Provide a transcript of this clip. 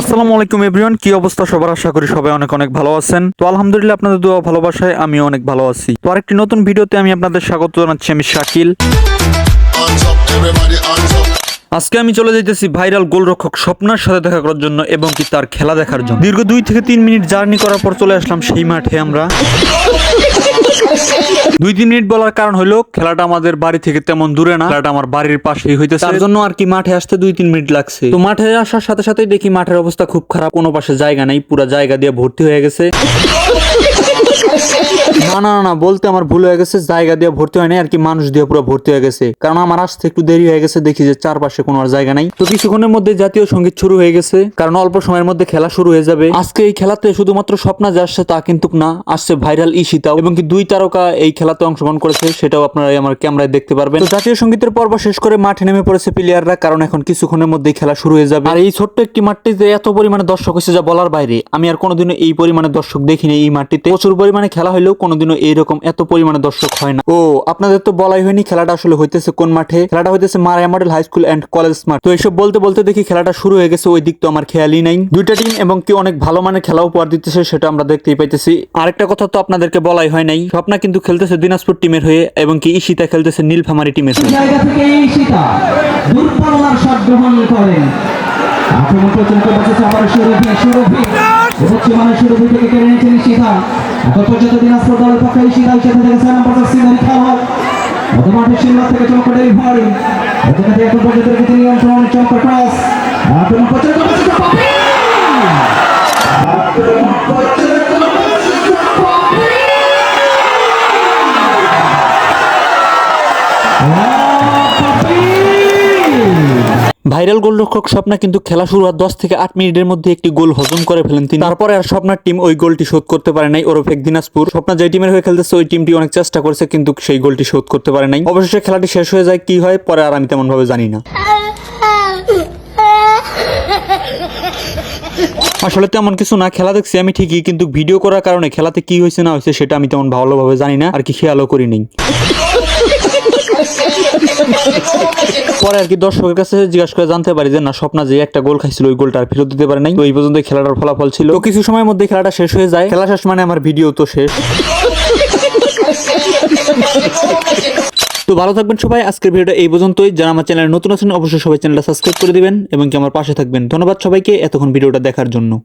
আসসালামু আলাইকুম এভরিওয়ান, কি অবস্থা সবার? আশা করি সবাই অনেক অনেক ভালো আছেন। তো আলহামদুলিল্লাহ আপনাদের দোয়া ভালোবাসায় আমিও অনেক ভালো আছি। তো আরেকটি নতুন ভিডিওতে আমি আপনাদের স্বাগত জানাচ্ছি, আমি শাকিল. আজকে আমি চলে যাইতেছি ভাইরাল গোলরক্ষক স্বপ্নার সাথে দেখা করার জন্য এবং কি তার খেলা দেখার জন্য। দীর্ঘ দুই থেকে তিন মিনিট জার্নি করার পর চলে আসলাম সেই মাঠে আমরা। দুই তিন মিনিট বলার কারণ হলো, খেলাটা আমাদের বাড়ি থেকে তেমন দূরে না, খেলাটা আমার বাড়ির পাশেই হইতেছে। তার জন্য আর কি মাঠে আসতে দুই তিন মিনিট লাগছে। তো মাঠে আসার সাথে সাথেই দেখি মাঠের অবস্থা খুব খারাপ, কোনো পাশে জায়গা নাই, পুরো জায়গা দিয়ে ভর্তি হয়ে গেছে। না না না, বলতে আমার ভুল হয়ে গেছে জায়গা দিয়ে ভর্তি হয় নাই আর কি মানুষ দিয়ে পুরো ভর্তি হয়ে গেছে। কারণ আমার আসতে একটু দেরি হয়ে গেছে দেখি যে চারপাশে কোনো আর জায়গা নাই। তো কিছুক্ষণের মধ্যে জাতীয় সংগীত শুরু হয়ে গেছে কারণ অল্প সময়ের মধ্যে খেলা শুরু হয়ে যাবে। আজকে এই খেলাতে শুধুমাত্র স্বপ্না যে আসছে তা কিন্তু না আসছে ভাইরাল ইশিতাও এবং কি দুই তারকা এই খেলাতে অংশগ্রহণ করেছে সেটাও আপনারা আমার ক্যামেরায় দেখতে পারবেন। তো জাতীয় সঙ্গীতের পর্ব শেষ করে মাঠে নেমে পড়েছে প্লেয়াররা কারণ এখন কিছুক্ষণের মধ্যেই খেলা শুরু হয়ে যাবে। আর এই ছোট্ট একটি মাঠটিতে এত পরিমাণে দর্শক হয়েছে যা বলার বাইরে আমি আর কোনোদিনও এই পরিমাণে দর্শক দেখিনি এই মাঠটিতে। প্রচুর পরিমাণে খেলা হলেও কোনোদিনও এইরকম এত পরিমাণে দর্শক হয় না। ও, আপনাদের তো বলাই হয়নি খেলাটা আসলে হইতেছে কোন মাঠে? খেলাটা হইতেছে মারায়া model high school and college মাঠ। তো এইসব বলতে বলতে দেখি খেলাটা শুরু হয়ে গেছে, ওই দিক তো আমার খেয়ালই নাই। দুইটা টিম এবং কি অনেক ভালো মানের খেলা উপহার দিতেছে, সেটা আমরা দেখতেই পাইতেছি। আরেকটা কথা তো আপনাদেরকে বলাই হয় নাই, স্বপ্না কিন্তু খেলতেছে দিনাজপুর টিমের হয়ে, এবং কি ঈশিতা খেলতেছে নীলফামারি টিমের হয়ে। জায়গা থেকে বসেছে সুরভি সুরভি। মানে সুরভি থেকে কেড়ে নিয়েছেন সীতা এখন পর্যন্ত দিনাজপুর দলের পক্ষে এই সেতু থেকে ছয় নম্বর সিনারি খেলা মধ্য মাঠের সিলভার থেকে চমক ডেলিভারি এখানে থেকে এখন পর্যন্ত নিয়ন্ত্রণ চমক ক্রস এখন পর্যন্ত ভাইরাল গোলরক্ষক স্বপ্না কিন্তু খেলা শুরু হওয়ার দশ থেকে আট মিনিটের মধ্যে একটি গোল হজম করে ফেলেন তিনি। তারপরে আর স্বপ্নার টিম ওই গোলটি শোধ করতে পারে নাই ওরফ এক দিনাজপুর। স্বপ্না যে টিমের হয়ে খেলতেছে, ওই টিমটি অনেক চেষ্টা করেছে কিন্তু সেই গোলটি শোধ করতে পারে নাই। অবশেষে খেলাটি শেষ হয়ে যায়, কি হয় পরে আর আমি তেমন ভাবে জানি না। আসলে তেমন কিছু না, খেলা দেখছি আমি ঠিকই, কিন্তু ভিডিও করার কারণে খেলাতে কি হয়েছে না হয়েছে সেটা আমি তেমন ভালোভাবে জানি না, আর কি খেয়ালও করি নেই। পরে আর কি দর্শকের কাছে জিজ্ঞাসা করে জানতে পারি যে, না, স্বপ্না যে একটা গোল খাইছিল, ওই গোলটা আর ফেরত দিতে পারে নাই। এই পর্যন্ত খেলাটার ফলাফল ছিল। তো কিছু সময়ের মধ্যে খেলাটা শেষ হয়ে যায়। খেলা শেষ মানে আমার ভিডিও তো শেষ। তো ভালো থাকবেন সবাই। আজকের ভিডিওটা এই পর্যন্তই। যারা আমার চ্যানেলে নতুন আছেন, অবশ্যই সবাই চ্যানেলটা সাবস্ক্রাইব করে দিবেন এবং কি আমার পাশে থাকবেন। ধন্যবাদ সবাইকে। এতক্ষণ ভিডিওটা দেখার জন্য।